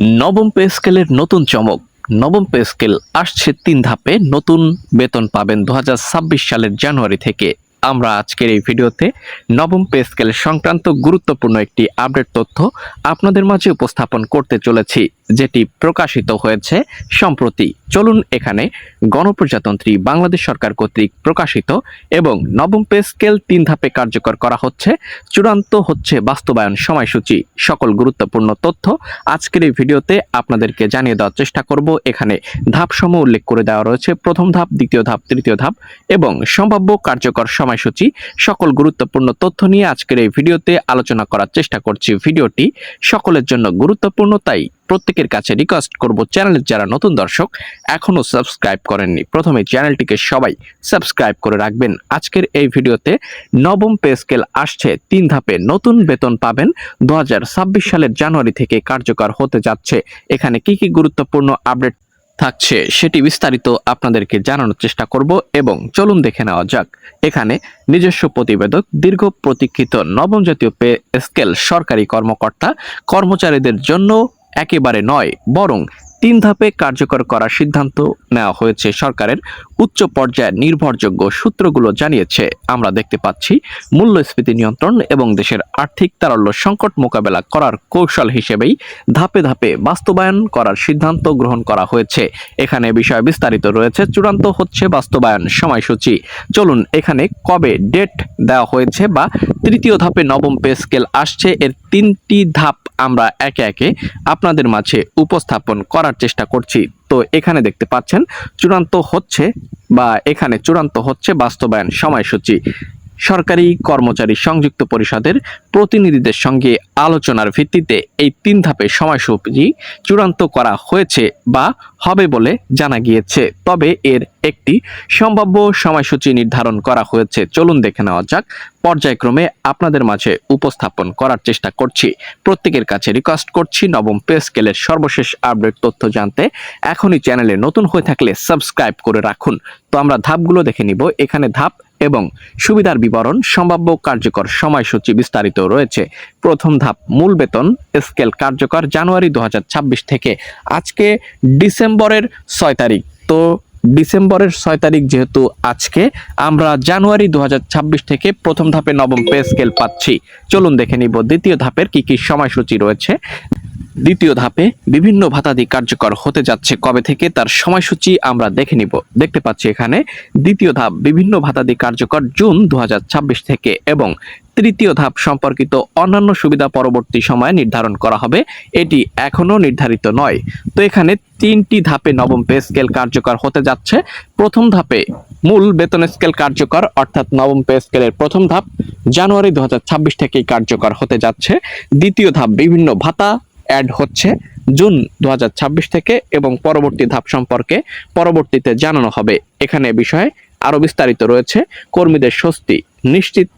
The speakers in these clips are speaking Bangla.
নবম পে স্কেলের নতুন চমক। নবম পে স্কেল আসছে তিন ধাপে নতুন বেতন পাবেন দু হাজার ছাব্বিশ সালের জানুয়ারি থেকে। আমরা আজকের এই ভিডিওতে নবম পে স্কেল সংক্রান্ত গুরুত্বপূর্ণ একটি আপডেট তথ্য আপনাদের মাঝে উপস্থাপন করতে চলেছি। যেটি প্রকাশিত হয়েছে সম্প্রতি। চলুন এখানে গণপ্রজাতন্ত্রী বাংলাদেশ সরকার কর্তৃক প্রকাশিত এবং নবম পে স্কেল তিন ধাপে কার্যকর করা হচ্ছে, চূড়ান্ত হচ্ছে বাস্তবায়ন সময়সূচি। সকল গুরুত্বপূর্ণ তথ্য আজকের এই ভিডিওতে আপনাদেরকে জানিয়ে দেওয়ার চেষ্টা করব। এখানে ধাপসমূহ উল্লেখ করে দেওয়া রয়েছে। প্রথম ধাপ, দ্বিতীয় ধাপ, তৃতীয় ধাপ এবং সম্ভাব্য কার্যকর সময়সূচি। সকল গুরুত্বপূর্ণ তথ্য নিয়ে আজকের এই ভিডিওতে আলোচনা করার চেষ্টা করছি। ভিডিওটি সকলের জন্য গুরুত্বপূর্ণ, তাই প্রত্যেকের কাছে রিকোয়েস্ট করব চ্যানেলের যারা নতুন দর্শক এখনও সাবস্ক্রাইব করেননি, প্রথমে চ্যানেলটিকে সবাই সাবস্ক্রাইব করে রাখবেন। আজকের এই ভিডিওতে নবম পে স্কেল আসছে, তিন ধাপে নতুন বেতন পাবেন। দু হাজার ছাব্বিশ সালের জানুয়ারি থেকে কার্যকর হতে যাচ্ছে। এখানে কি কি গুরুত্বপূর্ণ আপডেট থাকছে সেটি বিস্তারিত আপনাদেরকে জানানোর চেষ্টা করব এবং চলুন দেখে নেওয়া যাক। এখানে নিজস্ব প্রতিবেদক, দীর্ঘ প্রতীক্ষিত নবম জাতীয় পে স্কেল সরকারি কর্মকর্তা, কর্মচারীদের জন্য একেবারে নয়, বরং তিন ধাপে কার্যকর করার সিদ্ধান্ত নেওয়া হয়েছে সরকারের। উচ্চ পর্যায়ের নির্ভরযোগ্য সূত্রগুলো জানিয়েছে, আমরা দেখতে পাচ্ছি মূল্যস্ফীতি নিয়ন্ত্রণ এবং দেশের আর্থিক তারল্য সংকট মোকাবেলা করার কৌশল হিসেবেই ধাপে ধাপে বাস্তবায়ন করার সিদ্ধান্ত গ্রহণ করা হয়েছে। এখানে বিষয় বিস্তারিত রয়েছে, চূড়ান্ত হচ্ছে বাস্তবায়ন সময়সূচি। চলুন এখানে কবে ডেট দেওয়া হয়েছে বা তৃতীয় ধাপে নবম পে স্কেল আসছে, এর তিনটি ধাপ আমরা একে একে আপনাদের মাঝে উপস্থাপন করার চেষ্টা করছি। তো এখানে দেখতে পাচ্ছেন, চূড়ান্ত হচ্ছে বা এখানে চূড়ান্ত হচ্ছে বাস্তবায়ন সময়সূচি। সরকারি কর্মচারী সংযুক্ত পরিষদের প্রতিনিধিদের সঙ্গে আলোচনার ভিত্তিতে এই তিন ধাপে সময়সূচি চূড়ান্ত করা হয়েছে বা হবে বলে জানা গিয়েছে। তবে এর একটি সম্ভাব্য সময়সূচি নির্ধারণ করা হয়েছে। চলুন দেখে নেওয়া যাক। পর্যায়ক্রমে আপনাদের মাঝে উপস্থাপন করার চেষ্টা করছি। প্রত্যেকের কাছে রিকোয়েস্ট করছি নবম পে স্কেলের সর্বশেষ আপডেট তথ্য জানতে। এখনই চ্যানেলে নতুন হয়ে থাকলে সাবস্ক্রাইব করে রাখুন। তো আমরা ধাপগুলো দেখে নিব। এখানে ধাপ এবং সুবিধার বিবরণ, সম্ভাব্য কার্যকর সময়সূচি বিস্তারিত রয়েছে। প্রথম ধাপ, মূল বেতন, স্কেল কার্যকর জানুয়ারি দু হাজার ছাব্বিশ থেকে আজকে ডিসেম্বরের ছয় তারিখ। তো ডিসেম্বরের ছয় তারিখ যেহেতু আজকে, আমরা জানুয়ারি দু হাজার ছাব্বিশ থেকে প্রথম ধাপে নবম পে স্কেল পাচ্ছি। চলুন দেখে নিব দ্বিতীয় ধাপের কি কি সময়সূচি রয়েছে। দ্বিতীয় ধাপে বিভিন্ন ভাতাদি কার্যকর হতে যাচ্ছে। কবে থেকে তার সময়সূচি আমরা দেখে নিব। দেখতে পাচ্ছি এখানে দ্বিতীয় ধাপ, বিভিন্ন ভাতাদি কার্যকর জুন দু হাজার ছাব্বিশ থেকে এবং তৃতীয় ধাপ সম্পর্কিত অন্যান্য সুবিধা পরবর্তী সময়ে নির্ধারণ করা হবে। এটি এখনও নির্ধারিত নয়। তো এখানে তিনটি ধাপে নবম পে স্কেল কার্যকর হতে যাচ্ছে। প্রথম ধাপে মূল বেতন স্কেল কার্যকর, অর্থাৎ নবম পে স্কেলের প্রথম ধাপ জানুয়ারি দু হাজার ছাব্বিশ থেকেই কার্যকর হতে যাচ্ছে। দ্বিতীয় ধাপ, বিভিন্ন ভাতা অ্যাড হচ্ছে জুন দু হাজার ছাব্বিশ থেকে এবং পরবর্তী ধাপ সম্পর্কে পরবর্তীতে জানানো হবে। এখানে বিষয়ে আরও বিস্তারিত রয়েছে। কর্মীদের স্বস্তি নিশ্চিত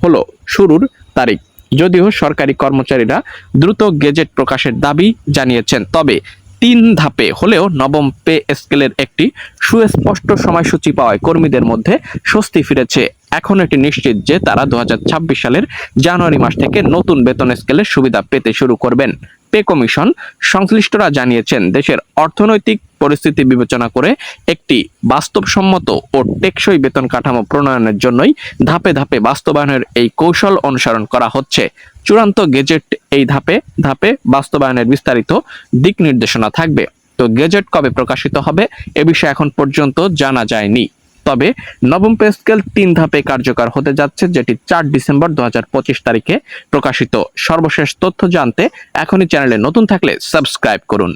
হলো শুরুর তারিখ। যদিও সরকারি কর্মচারীরা দ্রুত গেজেট প্রকাশের দাবি জানিয়েছেন, তবে তিন ধাপে হলেও নবম পে স্কেলের একটি সুস্পষ্ট সময়সূচি পাওয়ায় কর্মীদের মধ্যে স্বস্তি ফিরেছে। এখন এটি নিশ্চিত যে তারা দু হাজার ছাব্বিশ সালের জানুয়ারি মাস থেকে নতুন বেতন স্কেলের সুবিধা পেতে শুরু করবেন। পে কমিশন সংশ্লিষ্টরা জানিয়েছেন, দেশের অর্থনৈতিক পরিস্থিতি বিবেচনা করে একটি বাস্তবসম্মত ও টেকসই বেতন কাঠামো প্রণয়নের জন্যই ধাপে ধাপে বাস্তবায়নের এই কৌশল অনুসরণ করা হচ্ছে। চূড়ান্ত গেজেট এই ধাপে ধাপে বাস্তবায়নের বিস্তারিত দিক নির্দেশনা থাকবে। তো গেজেট কবে প্রকাশিত হবে, এ বিষয়ে এখন পর্যন্ত জানা যায়নি। তবে নবম পে স্কেল তিন ধাপে কার্যকর হতে যাচ্ছে, যেটি চার ডিসেম্বর দু হাজার পঁচিশ তারিখে প্রকাশিত। সর্বশেষ তথ্য জানতে এখনই চ্যানেলে নতুন থাকলে সাবস্ক্রাইব করুন।